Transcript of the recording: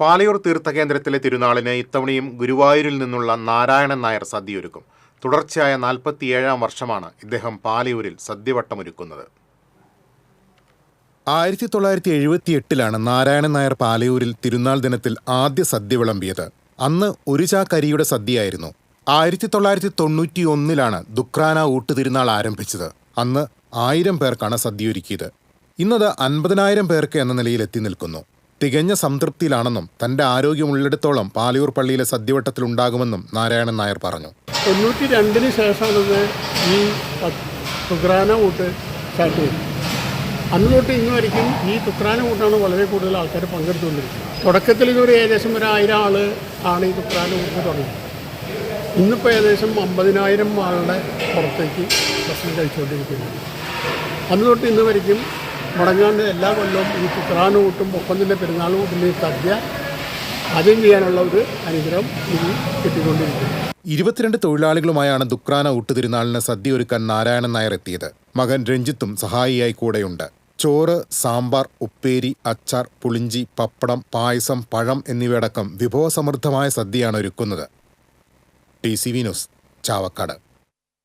പാലയൂർ തീർത്ഥകേന്ദ്രത്തിലെ തിരുനാളിന് ഇത്തവണയും ഗുരുവായൂരിൽ നിന്നുള്ള നാരായണൻ നായർ സദ്യയൊരുക്കും. തുടർച്ചയായ നാൽപ്പത്തിയേഴാം വർഷമാണ് ഇദ്ദേഹം പാലയൂരിൽ സദ്യവട്ടമൊരുക്കുന്നത്. ആയിരത്തി തൊള്ളായിരത്തി എഴുപത്തി എട്ടിലാണ് നാരായണൻ നായർ പാലയൂരിൽ തിരുനാൾ ദിനത്തിൽ ആദ്യ സദ്യ വിളമ്പിയത് അന്ന് ഒരു ചാക്കരിയുടെ സദ്യയായിരുന്നു. ആയിരത്തി തൊള്ളായിരത്തി തൊണ്ണൂറ്റി ഒന്നിലാണ് ദുക്രാന ഊട്ടുതിരുനാൾ ആരംഭിച്ചത്. അന്ന് ആയിരം പേർക്കാണ് സദ്യയൊരുക്കിയത്. ഇന്നത് അൻപതിനായിരം പേർക്ക് എന്ന നിലയിൽ എത്തി നിൽക്കുന്നു. തികഞ്ഞ സംതൃപ്തിയിലാണെന്നും തന്റെ ആരോഗ്യമുള്ളിടത്തോളം പാലിയൂർ പള്ളിയിലെ സദ്യവട്ടത്തിൽ ഉണ്ടാകുമെന്നും നാരായണൻ നായർ പറഞ്ഞു. തൊണ്ണൂറ്റി രണ്ടിന് ശേഷമാണ് ഈ തുക്രാന കൂട്ട് സ്റ്റാർട്ട് ചെയ്തത്. അന്ന് തൊട്ട് ഇന്ന് വരയ്ക്കും ഈ തുക്രാന കൂട്ടാണ് വളരെ കൂടുതൽ ആൾക്കാർ പങ്കെടുത്തുകൊണ്ടിരിക്കുന്നത്. തുടക്കത്തിൽ ഇതൊരു ഏകദേശം ഒരു ആയിരം ആൾ ആണ് ഈ തുക്രാന കൂട്ട് തുടങ്ങിയത് ഇന്നിപ്പോൾ ഏകദേശം അമ്പതിനായിരം ആളുടെ പുറത്തേക്ക് ഭക്ഷണം കഴിച്ചുകൊണ്ടിരിക്കുന്നത് അന്ന് തൊട്ട് ഇന്ന് വരയ്ക്കും മുടങ്ങാണ്ട് എല്ലാ കൊല്ലവും ഈ തുക്രാന കൂട്ടും ഒപ്പം പെരുന്നാൾ കൂട്ടും ഈ സദ്യ ആദ്യം ചെയ്യാനുള്ള ഒരു അനുഗ്രഹം ഇനി കിട്ടിക്കൊണ്ടിരിക്കുന്നു. ഇരുപത്തിരണ്ട് തൊഴിലാളികളുമായാണ് ദുക്രാന ഊട്ടുതിരുനാളിന് സദ്യ ഒരുക്കാൻ നാരായണൻ നായർ എത്തിയത്. മകൻ രഞ്ജിത്തും സഹായിയായി കൂടെയുണ്ട്. ചോറ് സാമ്പാർ ഉപ്പേരി അച്ചാർ പുളിഞ്ചി പപ്പടം പായസം പഴം എന്നിവയടക്കം വിഭവസമൃദ്ധമായ സദ്യയാണ് ഒരുക്കുന്നത്. T C V news Chavakkad.